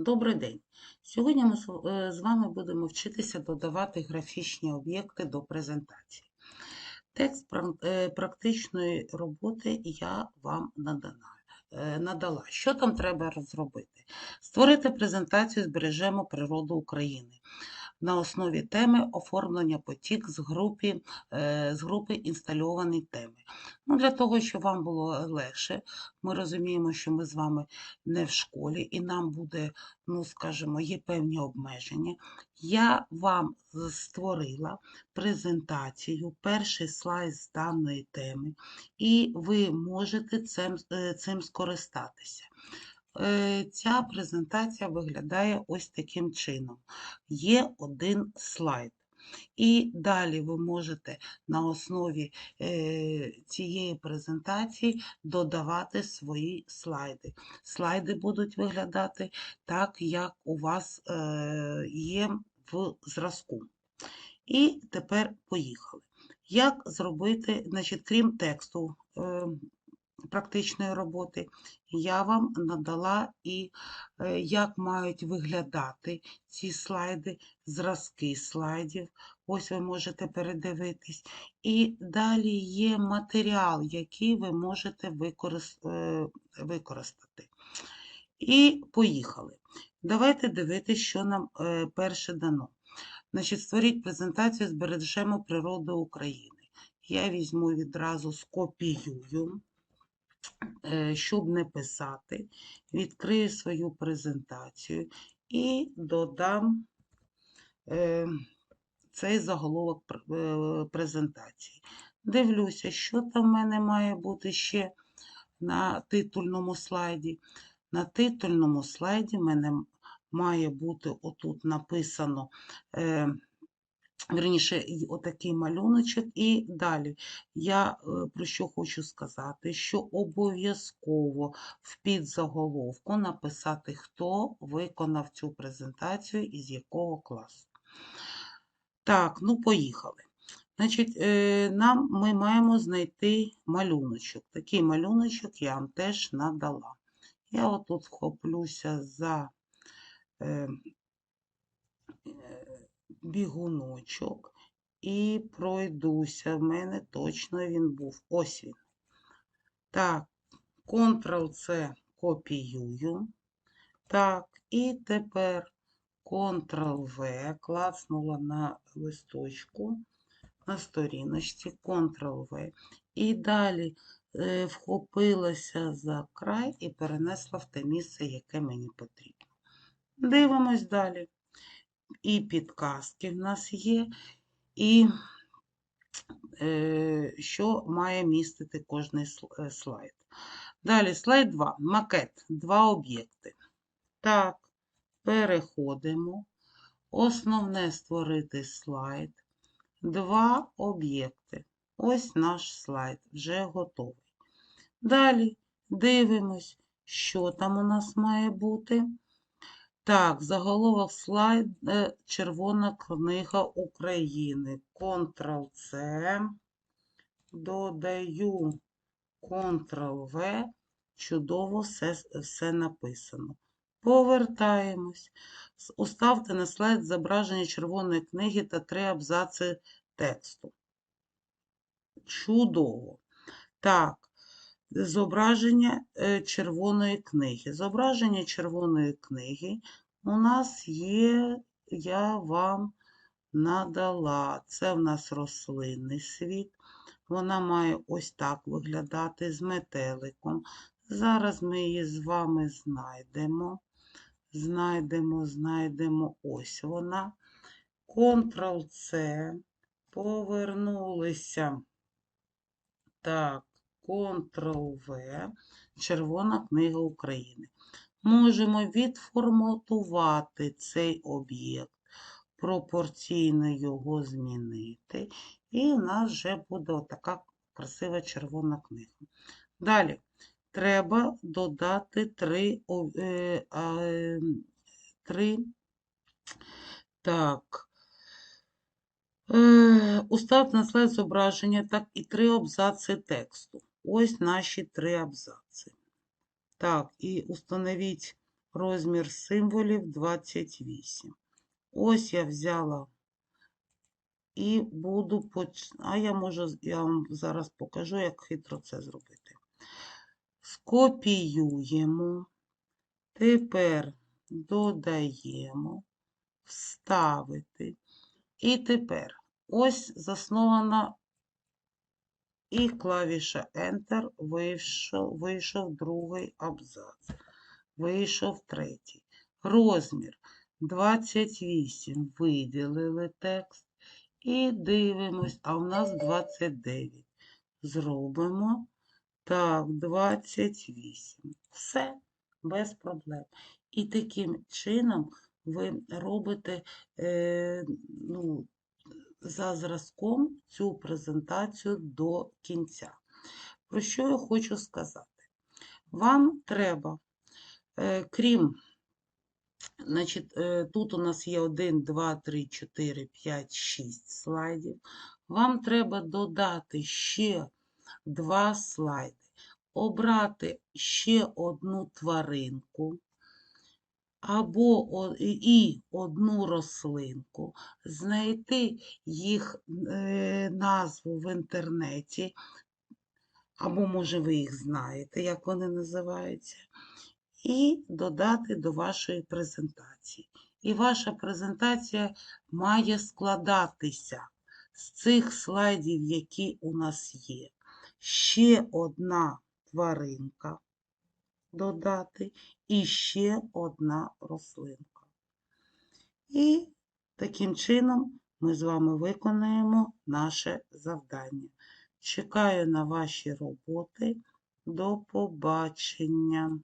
Добрий день! Сьогодні ми з е, вами будемо вчитися додавати графічні об'єкти до презентації. Текст е, практичної роботи я вам е, надала. Що там треба зробити? Створити презентацію «Збережемо природу України» на основі теми оформлення потік з групи, е, з групи інстальовані теми. Ну, для того, щоб вам було легше, ми розуміємо, що ми з вами не в школі, і нам буде, ну, скажімо, є певні обмеження. Я вам створила презентацію, перший слайд з даної теми, і ви можете цим, е, цим скористатися. Е, Ця презентація виглядає ось таким чином. Є один слайд. І далі ви можете на основі е, цієї презентації додавати свої слайди. Слайди будуть виглядати так, як у вас е, є в зразку. І тепер поїхали. Як зробити, значить, крім тексту практичної роботи, я вам надала і е, як мають виглядати ці слайди, зразки слайдів. Ось ви можете передивитись. І далі є матеріал, який ви можете е, використати. І поїхали. Давайте дивитися, що нам е, перше дано. Значить, створіть презентацію «Збережемо природу України». Я візьму відразу скопіюю, щоб не писати, відкрию свою презентацію і додам е, цей заголовок е, презентації. Дивлюся, що там в мене має бути ще на титульному слайді. На титульному слайді в мене має бути отут написано, е, верніше, отакий малюночок. І далі я е, про що хочу сказати, що обов'язково в підзаголовку написати, хто виконав цю презентацію і з якого класу. Так, ну поїхали. Значить, е, нам ми маємо знайти малюночок. Такий малюночок я вам теж надала. Я отут вхоплюся за е, бігуночок і пройдуся. В мене точно він був. Ось він. Так, Ctrl-C копіюю. Так, і тепер Ctrl-V, клацнула на листочку, на сторіночці, Ctrl-V. І далі е, вхопилася за край і перенесла в те місце, яке мені потрібно. Дивимось далі. І підказки в нас є, і е, що має містити кожний е, слайд. Далі слайд 2. Макет. Два об'єкти. Так, переходимо. Основне створити слайд. Два об'єкти. Ось наш слайд вже готовий. Далі дивимось, що там у нас має бути. Так, заголовок слайд е, Червона книга України. Ctrl-C. Додаю Ctrl-V. Чудово все, все написано. Повертаємось. Уставте на слайд зображення червоної книги та три абзаци тексту. Чудово. Так, зображення е, червоної книги. Зображення червоної книги у нас є, я вам надала. Це в нас рослинний світ. Вона має ось так виглядати з метеликом. Зараз ми її з вами знайдемо. Знайдемо, знайдемо. Ось вона. Ctrl-C. Повернулися. Так, Ctrl-V. Червона книга України. Можемо відформатувати цей об'єкт, пропорційно його змінити. І в нас вже буде отака красива червона книга. Далі треба додати три, е, три так. Е, Уставте на слайд зображення, так і три абзаци тексту. Ось наші три абзаци. Так, і установіть розмір символів 28. Ось я взяла і буду поч... А я можу, я вам зараз покажу, як хитро це зробити. Скопіюємо, тепер додаємо, вставити. І тепер ось заснована і клавіша Enter вийшов, вийшов другий абзац. Вийшов третій. Розмір 28. Виділили текст. І дивимось, а в нас 29. Зробимо. Так, 28. Все, без проблем. І таким чином ви робите е, ну, за зразком цю презентацію до кінця. Про що я хочу сказати? Вам треба, е, крім, значить, е, тут у нас є 1, 2, 3, 4, 5, 6 слайдів. Вам треба додати ще два слайди, обрати ще одну тваринку або і одну рослинку, знайти їх е, назву в інтернеті, або, може, ви їх знаєте, як вони називаються, і додати до вашої презентації. І ваша презентація має складатися з цих слайдів, які у нас є. Ще одна тваринка додати і ще одна рослинка. І таким чином ми з вами виконаємо наше завдання. Чекаю на ваші роботи. До побачення.